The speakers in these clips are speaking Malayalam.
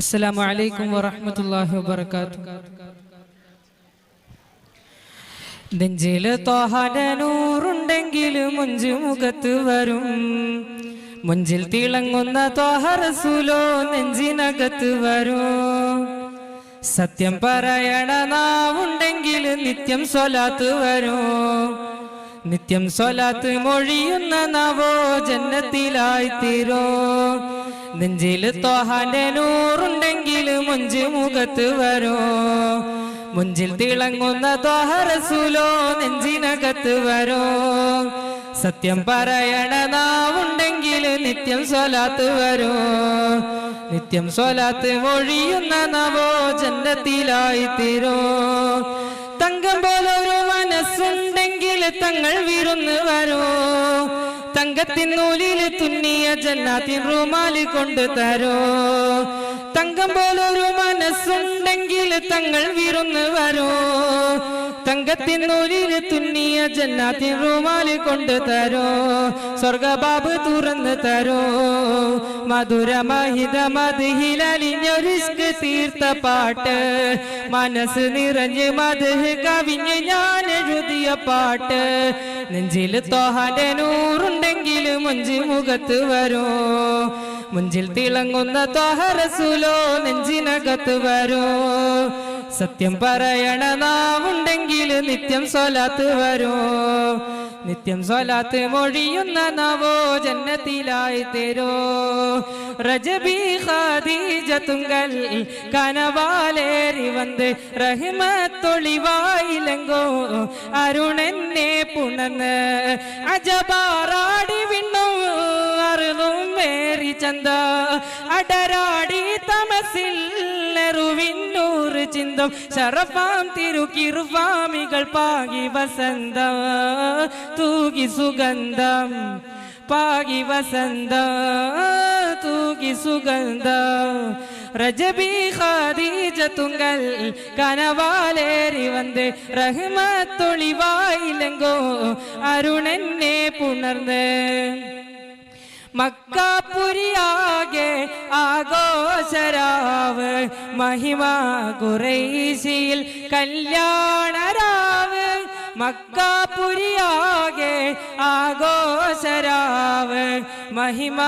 അസ്സലാമു അലൈക്കും വറഹ്മത്തുള്ളാഹി വബറകാതുഹു. നെഞ്ചിൽ തോഹാന്റെ നൂറുണ്ടെങ്കിൽ മുഞ്ചു മുഖത്ത് വരും. മുഞ്ചിൽ തിളങ്ങുന്ന തോഹറസൂലോ നെഞ്ചിനകത്ത് വരും. സത്യം പറയണ നിത്യം സ്വലാത്ത് വരും. നിത്യം സ്വലാത്ത് മൊഴിയുന്ന നവോ ജന്നത്തിലായി തീരോ നെഞ്ചിൽ തോഹാന്റെ നൂറുണ്ടെങ്കിൽ മുഞ്ച് മുഖത്ത് വരോ. മുഞ്ചിൽ തിളങ്ങുന്ന തോഹറസൂലോ നെഞ്ചിനകത്ത് വരോ. സത്യം പറയണ നിത്യം സ്വലാത്ത് വരോ. നിത്യം സ്വലാത്ത് മൊഴിയുന്ന നവോ ജന്നത്തിലായി തീരോ. തങ്കം പോലൊരു മനസ്സുണ്ടെങ്കിൽ തങ്ങൾ വിരുന്ന് വരോ. തങ്കത്തിൻ നൂലിൽ തുന്നിയ ജന്നാത്തിൻ റൂമാലി കൊണ്ട് തരോ. തങ്കം പോലൊരു മനസ്സുണ്ടെങ്കിൽ തങ്ങൾ വിരുന്ന് വരോ. തങ്കത്തിൻ തുന്നിയ ജന്നാത്തിൻ റൂമാലി കൊണ്ട് തരോ. സ്വർഗബാബ് തുറന്ന് തരോ. മധുര മഹിത മതിഹിലലിഞ്ഞൊരിഷ്ക് തീർത്ത പാട്ട്. മനസ്സ് നിറഞ്ഞ് മധു കവിഞ്ഞ് ഞാൻ എഴുതിയ പാട്ട്. നെഞ്ചിൽ തോഹാന്റെ നൂറുണ്ടെങ്കിൽ മുഞ്ചി മുഖത്ത് വരൂ. മുഞ്ചിൽ തിളങ്ങുന്ന തോഹറസൂലോ നെഞ്ചിനകത്ത് വരൂ. സത്യം പറയണ നാവുണ്ടെങ്കിൽ നിത്യം സ്വലാത്ത് വരോ. നിത്യം സ്വലാത്ത് മൊഴിയുന്ന നവോ ജന്നത്തിലായി തരോ. റജബി ഖദീജത്തുങ്കൽ കനവാലേറി വന്ന് റഹിമത്തൊളിവായിലെങ്കോ. അരുണെന്നെ പുണന്ന് അജബാറാടി ചിന്തം. ശറഫാം തിരുക്കിറുവാമികൾ പാകി വസന്ത. തൂകി സുഗന്ധം. പാകി വസന്ത. തൂകി സുഗന്ധ. രജബി ഖാദീജ തുങ്കൽ കനവാലേറി വന്ന് റഹ്മത്തൊളിവായില്ലെങ്കോ അരുണനെ പുണർന്ന്. മക്കാപുരിയാകെ ആഘോഷരാവ് മഹിമ കുറേശിയിൽ കല്യാണരാവ്. മക്കാപുരിയാകെ ആഘോഷരാവ് മഹിമ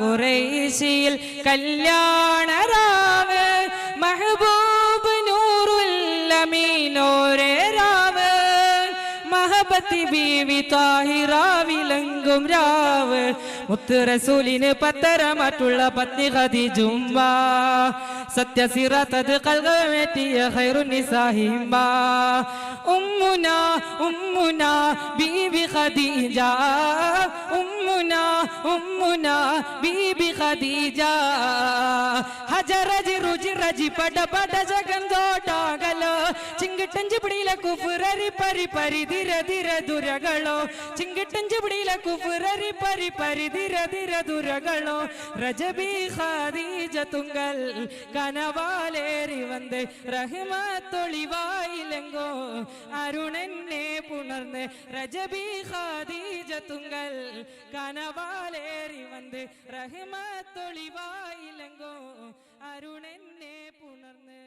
കുറേശിയിൽ കല്യാണരാവ്. മഹബൂബ് നൂറുല്ലമീനോരേ രാവ് മഹബത്തി ബീവി താഹിറാവിലങ്കും രാവ്. മുത്ത് റസൂലിന് പത്തരമറ്റുള്ള പത്നി ഖദീജുമ്മ സത്യസിറത്തത് കൽകമേറ്റിയ ഖൈറുനിസാഹിമ്മ ഉമ്മുന ഉമ്മുന ബീബി ഖദീജ. ഉമ്മുന ഉമ്മുന ബീബി ഖദീജ. ഹജറജി രുചി റജി പട പട ജഗന്തോട്ടാകലോ ചിങ്കിട്ടഞ്ച് പിടിയിലെ കുഫുരരി പരി പരി ധിര ധിര ദുരകളോ. ചിങ്കിട്ടഞ്ചുപിടിയിലെ കുഫുരരി പരി പരി ധിര ധിര ദുരകളോ. രജബി ഖാദീജ തുങ്കൽ കനവാലേറി വന്ന് റഹ്മത്തൊളിവായിലെങ്കോ. അരുണെന്നെ പുണർന്ന് രജബി ഖാദീജ തുങ്കൽ കനവാലേറി വന്ന് റഹ്മത്തൊളിവായിലെങ്കോ. അരുണെന്നെ പുണർന്ന്